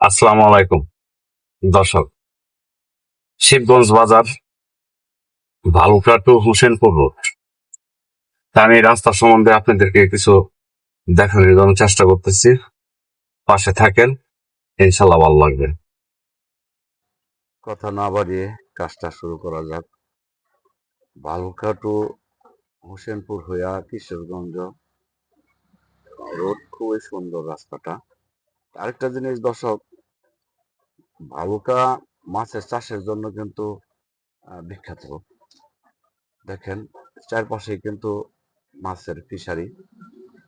আসসালামু আলাইকুম, দর্শক। শিবগঞ্জ বাজার ভালুকা টু হোসেনপুর রোড। আমি রাস্তা সম্বন্ধে আপনাদেরকে কিছু দেখানোর জন্য চেষ্টা করতেছি। পাশে থাকেন ইনশাল্লাহ ভালো লাগবে। কথা না বাড়িয়ে কাজটা শুরু করা যাক। ভালুকা টু হোসেনপুর হইয়া কিশোরগঞ্জ রোড, খুবই সুন্দর রাস্তাটা। আরেকটা জিনিস দর্শক ভালুকা মাছের চাষের জন্য কিন্তু বিখ্যাত। দেখেন, চারপাশে কিন্তু মাছের ফিশারি,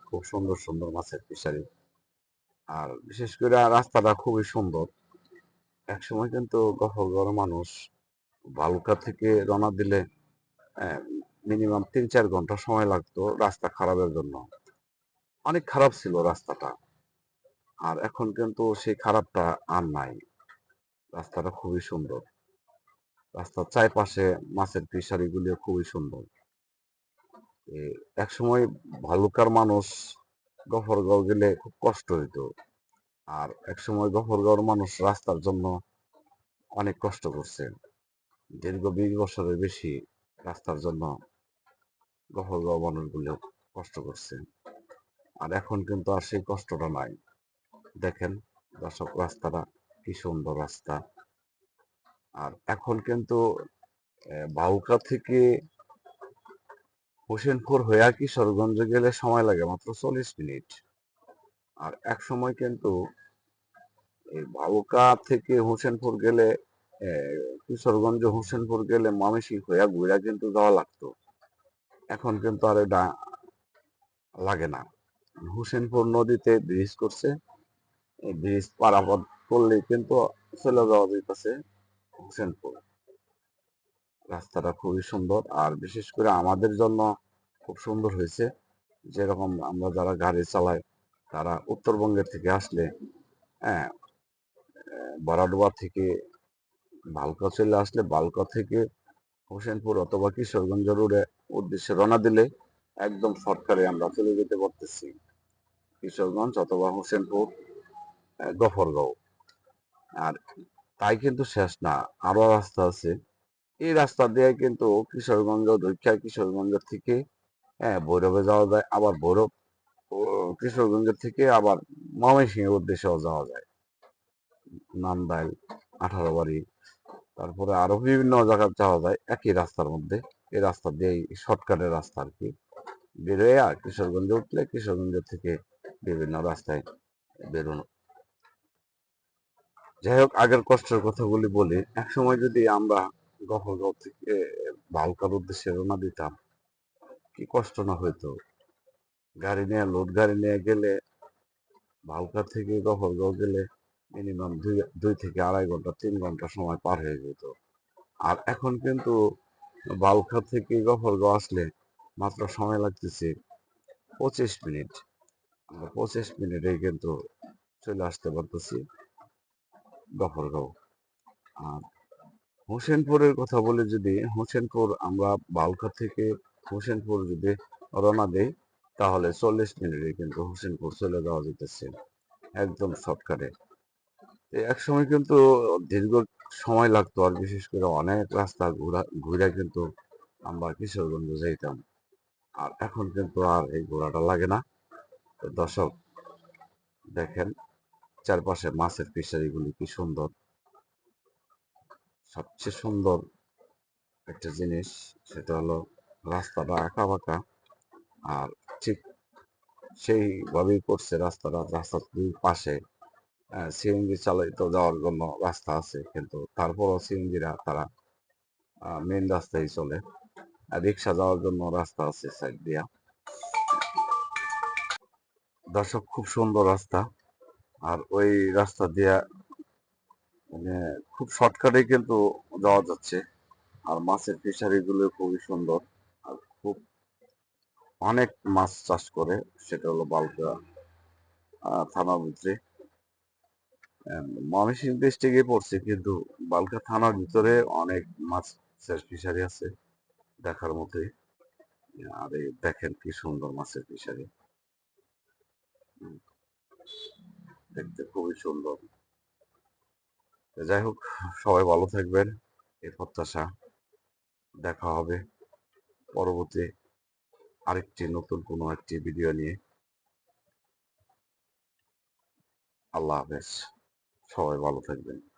খুব সুন্দর সুন্দর মাছের ফিশারি। আর বিশেষ করে রাস্তাটা খুবই সুন্দর। একসময় কিন্তু গফরগড় মানুষ ভালুকা থেকে রওনা দিলে মিনিমাম তিন চার ঘণ্টা সময় লাগতো রাস্তা খারাপের জন্য। অনেক খারাপ ছিল রাস্তাটা। আর এখন কিন্তু সেই খারাপটা আর নাই। রাস্তাটা খুবই সুন্দর। রাস্তার চারপাশে মাছের ফিশারি গুলিও খুবই সুন্দর। এক সময় ভালুকার মানুষ গফরগাঁও গেলে খুব কষ্ট হইতো। আর এক সময় গফরগাঁওর মানুষ রাস্তার জন্য অনেক কষ্ট করছে। দীর্ঘ বিশ বছরের বেশি রাস্তার জন্য গফরগাঁও মানুষগুলো কষ্ট করছে। আর এখন কিন্তু আর সেই কষ্টটা নাই। দেখেন দর্শক, রাস্তাটা কি সুন্দর রাস্তা। আর এখন কিন্তু বাউকা থেকে হোসেনপুর হইয়া কিশোরগঞ্জ গেলে সময় লাগে মাত্র চল্লিশ মিনিট। আর এক সময় কিন্তু এই বাউকা থেকে হোসেনপুর গেলে কিশোরগঞ্জ হোসেনপুর গেলে মামেসি হইয়া ঘুরা কিন্তু যাওয়া লাগতো। এখন কিন্তু আর এটা লাগে না। হোসেনপুর নদীতে ব্রিজ করছে। ব্রিজ পারাপার করলে কিন্তু চলে যাওয়া যেতেছে হোসেনপুর। রাস্তাটা খুবই সুন্দর আর বিশেষ করে আমাদের জন্য খুব সুন্দর হয়েছে। যেরকম আমরা যারা গাড়ি চালাই, তারা উত্তরবঙ্গের থেকে আসলে হ্যাঁ বরাডোয়া থেকে বালকা চলে আসলে বালকা থেকে হোসেনপুর অথবা কিশোরগঞ্জ রোডে উদ্দেশ্যে রওনা দিলে একদম শর্টকারে আমরা চলে যেতে পারতেছি। কিশোরগঞ্জ অথবা হোসেনপুর গফরগাঁও। আর তাই কিন্তু শেষ না আরও রাস্তা আছে। এই রাস্তা দিয়ে কিন্তু কিশোরগঞ্জ দৈক্ষা কিশোরগঞ্জ থেকে হ্যাঁ ভৈরবে যাওয়া যায়, আবার ভৈরব কিশোরগঞ্জ থেকে আবার ময়মনসিংহের উদ্দেশ্যেও যাওয়া যায়। নান্দাইল আঠারো বাড়ি তারপরে আরও বিভিন্ন জায়গায় যাওয়া যায় একই রাস্তার মধ্যে। এই রাস্তা দিয়ে শর্টকাটের রাস্তা আর কি। বেরোয় কিশোরগঞ্জে উঠলে কিশোরগঞ্জ থেকে বিভিন্ন রাস্তায় বেরোনো। যাই হোক আগের কষ্টের কথাগুলি বলি। এক সময় যদি আমরা গফরগাঁও থেকে বালকার উদ্দেশ্যে রওনা দিতাম, কি কষ্ট না হইতো? গাড়ি নিয়ে, লোড গাড়ি নিয়ে গেলে, বালকা থেকে গফরগাঁও গেলে মিনিমাম দুই দুই থেকে আড়াই ঘণ্টা, তিন ঘণ্টা সময় পার হয়ে যেত। আর এখন কিন্তু বালকা থেকে গফরগাঁও আসলে মাত্র সময় লাগতেছে পঁচিশ মিনিট। আমরা পঁচিশ মিনিটে কিন্তু চলে আসতে পারতেছি। গফরগাঁও আর হোসেনপুরের কথা বলে যদি হোসেনপুর আমরা বালকা থেকে হোসেনপুর যদি রওনা দেই, তাহলে চল্লিশ মিনিটে কিন্তু হোসেনপুর চলে যাওয়া যেতেছে একদম শর্টকাটে। এক সময় কিন্তু দীর্ঘ সময় লাগতো আর বিশেষ করে অনেক রাস্তা ঘোরা, ঘুরে কিন্তু আমরা কিশোরগঞ্জ যাইতাম। আর এখন কিন্তু আর এই ঘোরাটা লাগে না। দর্শক, দেখেন চারপাশে মাছের ফিশারিগুলি কি সুন্দর? সবচেয়ে সুন্দর একটা জিনিস সেটা হলো রাস্তাটা আঁকা বাঁকা আর ঠিক সেইভাবেই করছে রাস্তাটা। রাস্তার দুই পাশে সিএনজি চালিত যাওয়ার জন্য রাস্তা আছে, কিন্তু তারপরও সিএনজিরা তারা মেন রাস্তায় চলে। রিক্সা যাওয়ার জন্য রাস্তা আছে সাইড দিয়া। দর্শক, খুব সুন্দর রাস্তা। আর ওই রাস্তা দিয়া মানে খুব শর্টকাটে কিন্তু যাওয়া যাচ্ছে। আর মাছের ফিশারি গুলো খুবই সুন্দর। আর খুব অনেক মাছ চাষ করে, সেটা হলো বালকা থানার ভিতরে ময়মনসিংহ ডিস্ট্রিক্টে পড়ছে, কিন্তু বালকা থানার ভিতরে অনেক মাছের ফিশারি আছে দেখার মতোই। আর দেখেন কি সুন্দর মাছের ফিশারি দেখতে খুবই সুন্দর। যাই হোক, সবাই ভালো থাকবেন এই প্রত্যাশা। দেখা হবে পরবর্তী আরেকটি নতুন কোনো একটি ভিডিও নিয়ে। আল্লাহ হাফেজ। সবাই ভালো থাকবেন।